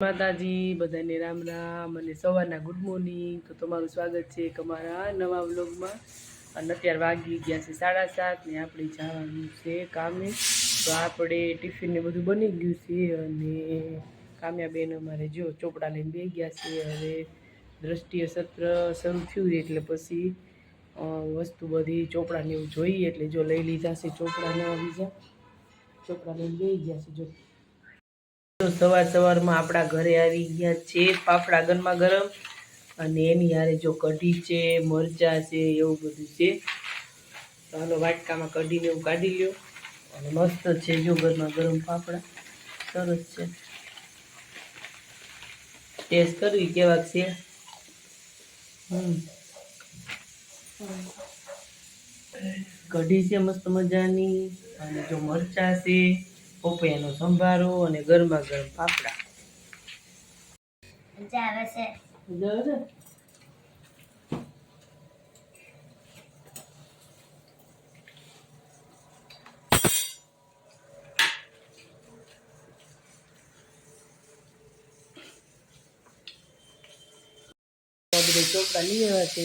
માતાજી, બધાને રામ રામ અને સવારના ગુડ મોર્નિંગ. તો તમારું સ્વાગત છે એક અમારા નવા વ્લોગમાં. અને અત્યારે વાગી ગયા છે સાડા સાત ને આપણે જવાનું છે કામે. તો આપણે ટિફિન ને બધું બની ગયું છે અને કામ્યા બેન અમારે જો ચોપડા લઈને બે ગયા છે. હવે દ્રષ્ટિએ સત્ર શરૂ થયું એટલે પછી વસ્તુ બધી ચોપડાને એવું જોઈએ એટલે જો લઈ લીધા છે ચોપડા નવા બીજા ચોપડા લઈને બે ગયા છે જો. તો સવાર સવારમાં આપણા ઘરે આવી ગયા છે ફાફડા ગરમા ગરમ અને એની હારે જો કઢી છે, મરચાં છે, એવું બધું છે. ચાલો વાટકામાં કઢીને એવું કાઢી લ્યો. અને મસ્ત છે જો ગરમા ગરમ ફાફડા. સરસ છે. ટેસ્ટ કરવી કેવાક છે? કઢી છે મસ્ત મજાની. અને જો મરચાં છે પોપૈયાનો સંભારો અને ગરમા ગરમ ફાફડા મજા આવે છે. ચોપડા લઈ આવ્યા છે.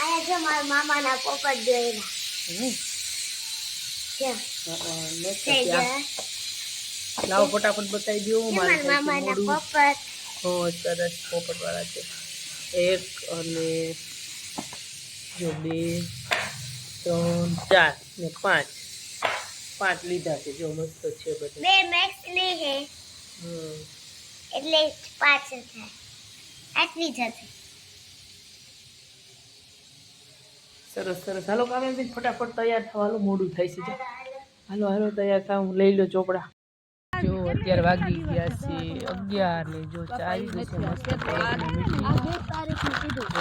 આયા છે મારા મામાના પોપટ જોયેલા. Uh-uh, લાવો ફટાફટ બતાવી દો મારું સરસ પોપટવાળા છે. એક અને જો બે ત્રણ ચાર ને પાંચ. પાંચ લીધા છે જો મસ્ત છે બધું. બે મેક્સ લે હે એટલે પાંચ થાય. સરસ સરસ. હાલો કાવ્યાબેન ફટાફટ તૈયાર થવાનું મોડું થાય છે. હાલો હાલો તૈયાર હું લઈ લો ચોપડા. જો અત્યારે વાગી ગયા છે અગિયાર ને જો ચાલી ગઈ છે મસ્ત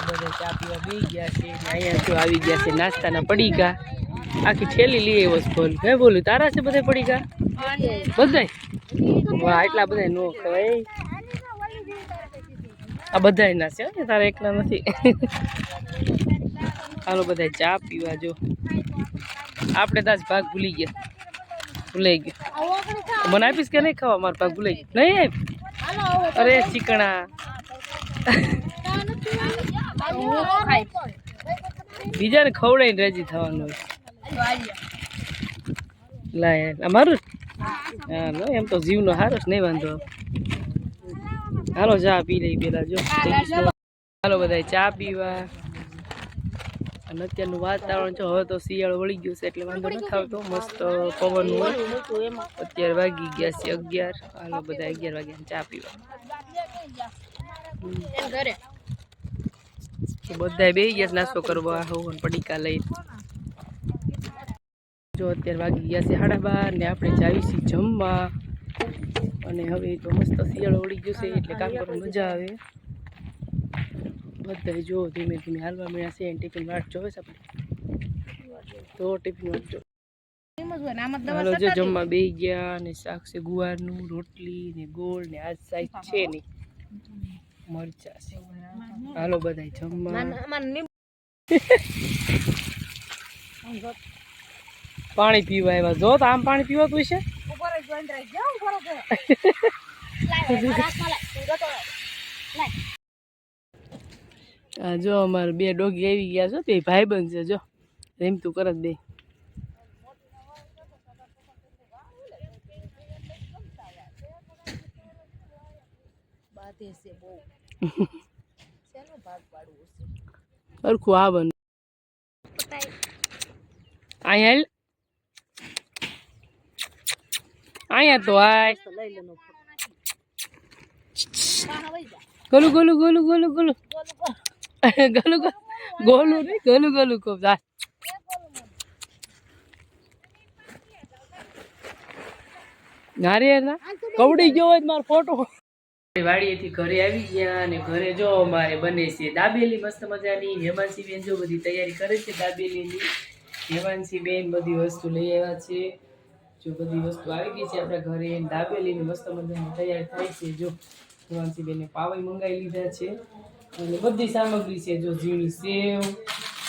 બધા ચા પીવા બે ગયા છે અહીંયા જો આવી ગયા છે નાસ્તાના ગયા આખી છેલી લઈ આવ્યો છે બોલ હે બોલું તારા છે બધા ગયા બધાય? વાહ એટલા બધા નો ખવાય. આ બધાય ના છે ને તારા એકલા નથી. હાલો બધા ચા પીવા જો. આપણે તાજ ભાગ ભૂલી ગયા. ભૂલાઈ ગયો. મને આપીશ કે નહીં ખાવા? મારા પાસે ભૂલાઈ ગયું. નહીં આપ? અરે ચીકણા. બીજાને ખવડાવીને રાજી થવાનું લાય અમારું હા લો એમ તો જીવનો હારો જ નહીં વાંધો હાલો ચા પી લઈ પેલા જો. હાલો બધા ચા પીવા. અને અત્યારનું વાતાવરણ જો હવે તો શિયાળો વળી ગયું છે એટલે વાંધો નથી આવતો. મસ્ત પવન હોય. અત્યારે વાગી ગયા છે અગિયાર. હાલો બધા અગિયાર વાગ્યા ચા પીવા. તો બધા બે ગયા નાસ્તો કરવા. હોવન પડીકા લઈ. જો અત્યારે વાગી ગયા છે સાડા બાર ને આપણે જાવી છીએ જમવા. અને હવે તો મસ્ત શિયાળો વળી ગયો છે એટલે કામ કરવાની મજા આવે. બધા જો ધીમે ધીમે હાલવા મળ્યા છે ટિફિન વાટ જોવે છે આપણે. તો ટિફિન વાટ જો. હાલો જો જમવા બે ગયા ને શાક છે ગુવારનું રોટલી ને ગોળ ને આજ સાઈઝ છે નહીં. મરચા છે. હાલો બધા જમવા. પાણી પીવા આવ્યા. જો તો આમ પાણી પીવાતું છે આ જો અમારે બે ડોગી આવી ગયા છો બે ભાઈ બંધ છે જો રેમતું કરત બે સરખું આ બન અહીંયા. અહીંયા તો આય. ગોલું ગોલું ગોલું ગોલું ગોલું. ગોલું ગોલુ. નહીં ગલુ ગોલું કહું ના કવડી ગયો હોય મારો ફોટો. વાડીએથી ઘરે આવી ગયા અને ઘરે જો અમારે બને છે દાબેલી, મસ્ત મજાની હેમાંસી બેન જો બધી તૈયારી કરે છે દાબેલીની. હેમાંસી બેન બધી વસ્તુ લઈ આવ્યા છે. જો બધી વસ્તુ આવી ગઈ છે આપણા ઘરે દાબેલીની મસ્ત મજાની તૈયાર થાય છે. જો હેમાંસી બેને પાવઈ મંગાવી લીધા છે. અને બધી સામગ્રી છે, જો ઝીણી સેવ,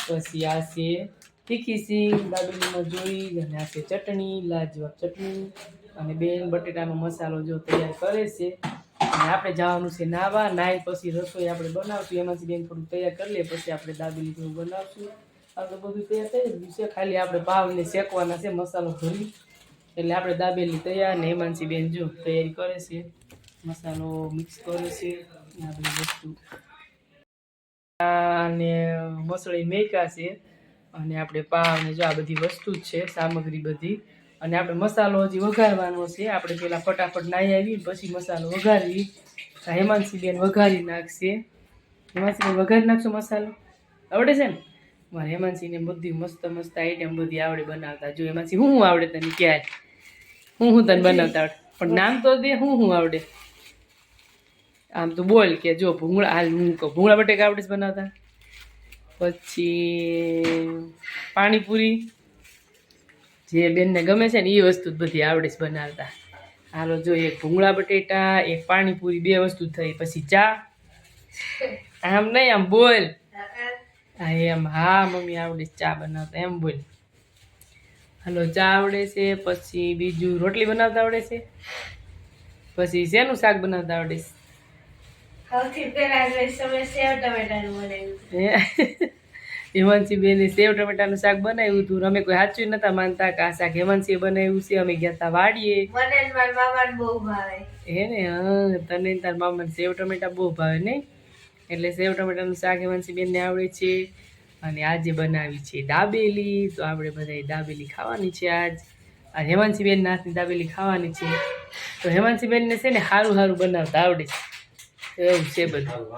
પછી આ છે તીખી સિંગ, દાબેલીમાં જોઈ, અને આ છે ચટણી, લાજવાબ ચટણી, અને બેન બટેટાનો મસાલો જો તૈયાર કરે છે, અને આપણે જવાનું છે નાવા નાહી પછી રસોઈ આપણે બનાવશું, એમાંથી બેન થોડું તૈયાર કરી લઈએ પછી આપણે દાબેલી જેવું બનાવશું. આ તો બધું તૈયાર થઈ ગયું છે, ખાલી આપણે પાવને શેકવાના છે, મસાલો ભરી. એટલે આપણે દાબેલી તૈયાર, ને હેમાંસી બેન જો તૈયારી કરે છે, મસાલો મિક્સ કરે છે આ વસ્તુ અને મસળી મેકા છે. અને આપણે પાવ ને જો આ બધી વસ્તુ જ છે સામગ્રી બધી. અને આપણે મસાલો હજી વઘારવાનો છે. આપણે પેલા ફટાફટ નાહી આવી પછી મસાલો વઘારી આ બેન વઘારી નાખશે. હેમાંસી બેન વઘારી નાખશો મસાલો? આવડે છે ને? મારે હેમાંસીને બધી મસ્ત મસ્ત આઈટમ બધી આવડે બનાવતા. જો હેમાંસી હું હું આવડે તને ક્યારે હું હું તને બનાવતા આવડે? પણ નામ તો દે હું હું આવડે? આમ તો બોલ કે જો ભૂંગળા, હાલ હું કહું, ભૂંગળા બટેકા આવડે જ બનાવતા? પછી પાણીપુરી, જે બેનને ગમે છે ને એ વસ્તુ જ બધી આવડે છે બનાવતા. હાલો જો એક ભૂંગળા બટેટા, એક પાણીપુરી, બે વસ્તુ થઈ. પછી ચા. આમ નહીં, આમ બોલ. હા, એમ, હા, મમ્મી આવડે ચા બનાવતા. એમ બોલ. હાલો, ચા આવડે છે, પછી બીજું રોટલી બનાવતા આવડે છે? પછી શેનું શાક બનાવતા આવડે છે? સૌથી પહેલા તમે સેવ ટમેટાનું બનાવ્યું હેમાંસી બેને સેવ ટમેટાનું શાક બનાવ્યું હતું. અમે કોઈ સાચું નતા માનતા કે આ શાક હેમંતસિંહ બનાવ્યું છે. અમે ગયા હતા વાડીએ. મને મારા મામાને બહુ ભાવે. હે ને? હા તને તાર મામાને સેવ ટમેટા બહુ ભાવે નહીં એટલે સેવ ટમેટાનું શાક હેમાંસી બેનને આવડે છે. અને આજે બનાવી છે દાબેલી તો આપણે બધાએ દાબેલી ખાવાની છે આજ. આ હેમંતસિંહ બેન હાથની દાબેલી ખાવાની છે. તો હેમંતસિંહ બેનને છે ને સારું સારું બનાવતા આવડે છે. એવું છે બધું.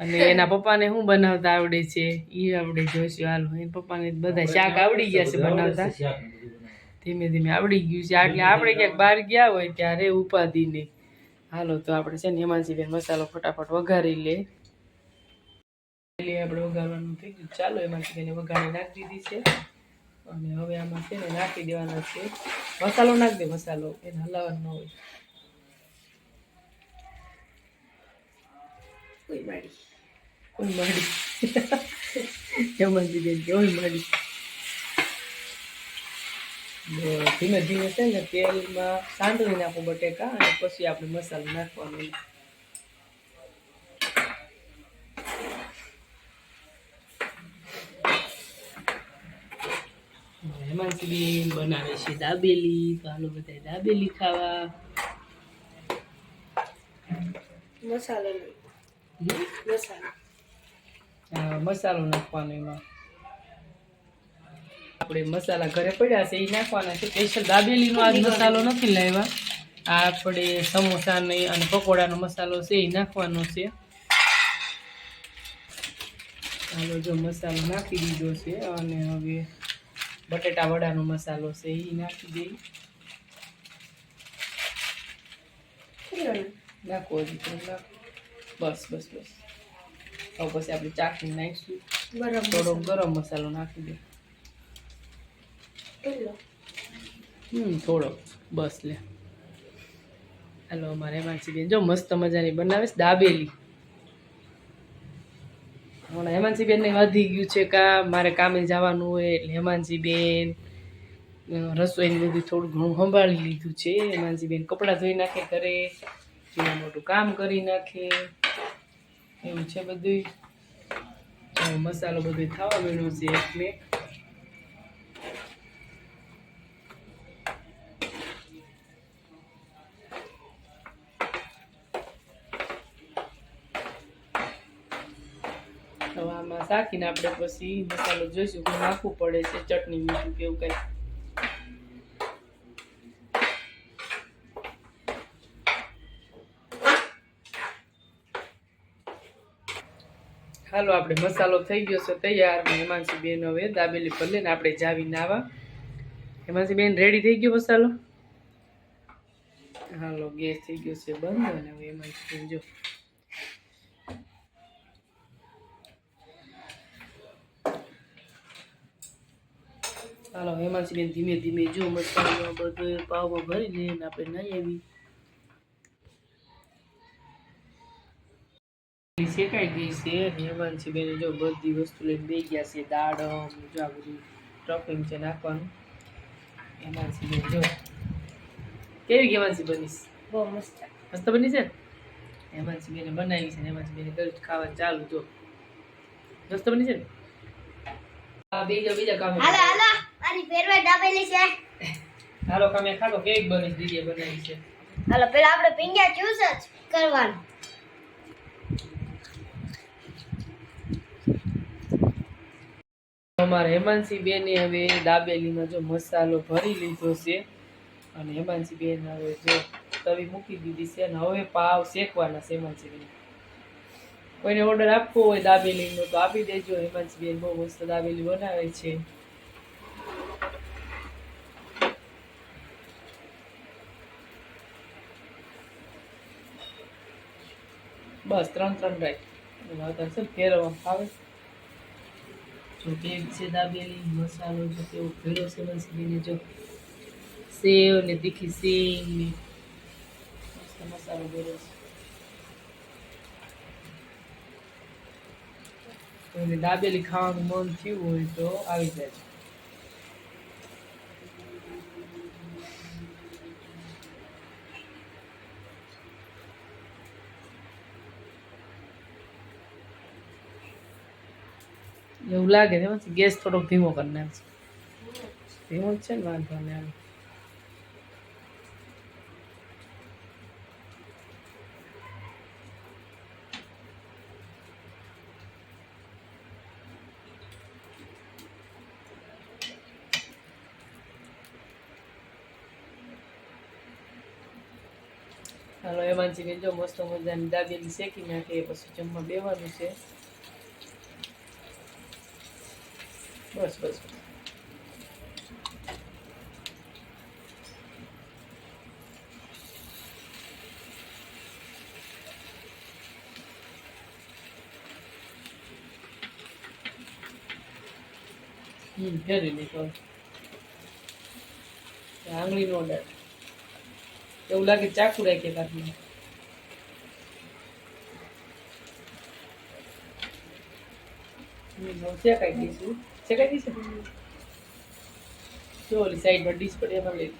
અને એના પપ્પાને શું બનાવતા આવડે છે? એ આવડે જોઈશું હાલ એના પપ્પાને બધા શાક આવડી ગયા છે બનાવતા. ધીમે ધીમે આવડી ગયું છે. એટલે આપણે ક્યાંક બહાર ગયા હોય ત્યારે ઉપાધિ નહીં હાલો તો આપણે છે ને હેમાંસીબેન મસાલો ફટાફટ વઘારી લે. આપણે વઘારવાનું થઈ ગયું. ચાલો હેમાંસીબેને વઘારી નાખી દીધી છે. અને હવે આમાં છે ને નાખી દેવાના છે. મસાલો નાખ દે મસાલો. એને હલાવવાનો હોય. કોઈ મારી કોઈ માડી. હેમાંસીબેન કે ઓય માડી. ધીમે ધીમે છે ને તેલમાં સાંતળી નાખો બટેકા અને પછી આપણે મસાલો નાખવાનો. હેમાંસીબેન બનાવે છે દાબેલી તો હાલો બધા દાબેલી ખાવા. મસાલો? મસાલો. મસાલો નાખવાનો એમાં. આપણે મસાલા ઘરે પડ્યા છે એ નાખવાના છે. સ્પેશિયલ દાબેલીનો આજ મસાલો નથી લાવ્યા. આ આપણે સમોસાનો અને પકોડાનો મસાલો છે એ નાખવાનો છે. ચાલો જો મસાલો નાખી દીધો છે અને હવે બટેટા વડાનો મસાલો છે એ નાખી દઈ નાખો હજી નાખો. બસ બસ બસ. હવે પછી આપણે ચાખી નાખીશું. બરાબર થોડો ગરમ મસાલો નાખી દે. હમ થોડો બસ લે. હાલો અમારે હેમાંસી બેન. જો મસ્ત મજાની બનાવીશ દાબેલી. હમણાં હેમાંસી બેનને વધી ગયું છે કા મારે કામે જવાનું હોય એટલે હેમાંસી બેન રસોઈને બધું થોડું ઘણું સંભાળી લીધું છે. હેમાંસી બેન કપડાં ધોઈ નાખે ઘરે મોટું કામ કરી નાખે. એવું છે બધું મસાલો બધો થવા મળ્યો છે એકમેક તો આમાં શાકીને આપણે પછી મસાલો જોઈશું કે નાખવું પડે છે, ચટણી મીઠું કે એવું કંઈ. હાલો, આપણે મસાલો થઈ ગયો છે તૈયાર ને હેમાંસી બેન હવે દાબેલી પર લઈને આપણે જાવી નાવા. હેમાંસી બેન રેડી થઈ ગયો મસાલો? હાલો, ગેસ થઈ ગયો છે બંધ અને હવે હેમાંસી બેન જો. ચાલો હેમાંસીબેન ધીમે ધીમે જો મસાલો બધો પાવમાં ભરી લે આપણે નહીં આવી. શેકાઈ ગઈ છે હેમાંસીબેન જો બધી વસ્તુ લઈને બે ગયા છે દાડમ જો આ બધું સ્ટફિંગ છે નાખવાનું. હેમાંસીબેન જો. કેવી હેમાંસી બનીશ બહુ મસ્ત. મસ્ત બની છે? ને હેમાંસી બેને બનાવી છે ને હેમાંસી બેને કર્યું ખાવા ચાલુ જો. મસ્ત બની છે ને? આ બીજા બીજા કામ. હાલો હાલો. મારી ફેવરેટ ડાબેલી છે. હાલો કામે ખાલો. કેવી બની દીદી બનાવી છે? હાલો પેલા આપણે પિંગ્યા જ્યુસ જ કરવાનું. અમારે હેમાંસી બેને હવે દાબેલીમાં જો મસાલો ભરી લીધો છે. અને હેમાંસી બેન હવે જો તવી મૂકી દીધી છે અને હવે પાવ શેકવાના છે બેન કોઈને ઓર્ડર આપવો હોય દાબેલીનો તો આપી દેજો. હેમાંસી બેન બહુ મસ્ત દાબેલી બનાવે છે. બસ ત્રણ ત્રણ રાખ અત્યારે છે ને ફેરવવા ફાવે જો બેગ છે દાબેલી મસાલો જો કેવો ભેળો છે મસલીને જો સેવ ને તીખી સિંગ ને મસ્ત મસાલો ભેળો છે. દાબેલી ખાવાનું મન થયું હોય તો આવી જાય એવું લાગે છે, એમાંથી ગેસ થોડોક ધીમો કરી નાખશે ધીમો જ છે ને, વાંધો ને આવે હાલો એમાં જે જો મસ્ત મજાની દાબેલી શેકી નાખીએ પછી જમવા બેવાનું છે. બસ બસ હમ ફેરવી લીધો આંગળી નો ડર એવું લાગે ચાકુ રાખીએ કાઢી શેકાઈ દઈશું શેકાઈ દઈશું જો સાઈડમાં ડીશ પડી, એમાં લઈ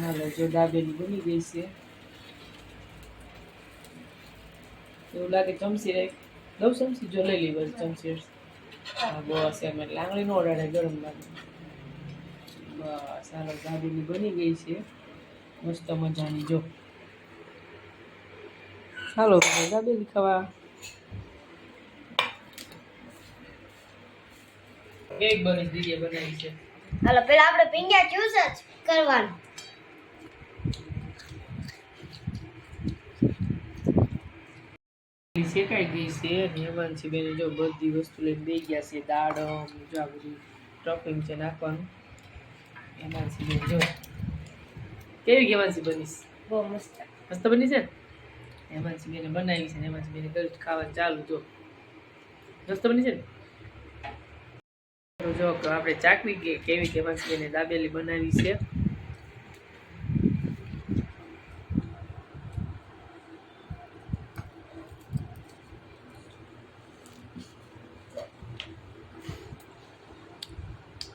હાલો જો દાબેલી બની ગઈ છે. એવું લાગે ચમચી રાખ. દઉં ચમચી જો લઈ લી બસ ચમચી હા બસ એમ એટલે આંગળી નો ઓડાડે ગરમ લાગે. બસ, હાલો દાબેલી બની ગઈ છે. મસ્ત મજાની, જો. હાલો દાબેલી ખાવા. કેક બની દીદીએ બનાવી છે? હાલો પેલા આપણે પિંગ્યા જ્યુસ જ કરવાનું. શેકાઈ ગઈ છે હેમાંશી બેને. જો બધી વસ્તુ લઈને બે ગયા છે દાડમ જો આ બધું સ્ટફિંગ છે નાખવાનું. હેમાંશી બેન જો. કેવી હેમાંશી બનીશ? બહુ મસ્ત. મસ્ત બની છે? ને હેમાંશી બેને બનાવી છે ને હેમાંશી બેને કર્યું ખાવા ચાલુ જો. મસ્ત બની છે ને? જો આપણે ચાકવી કે કેવી કે પછી એને દાબેલી બનાવી છે.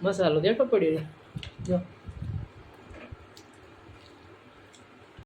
મસાલો દેખો પડ્યો જો.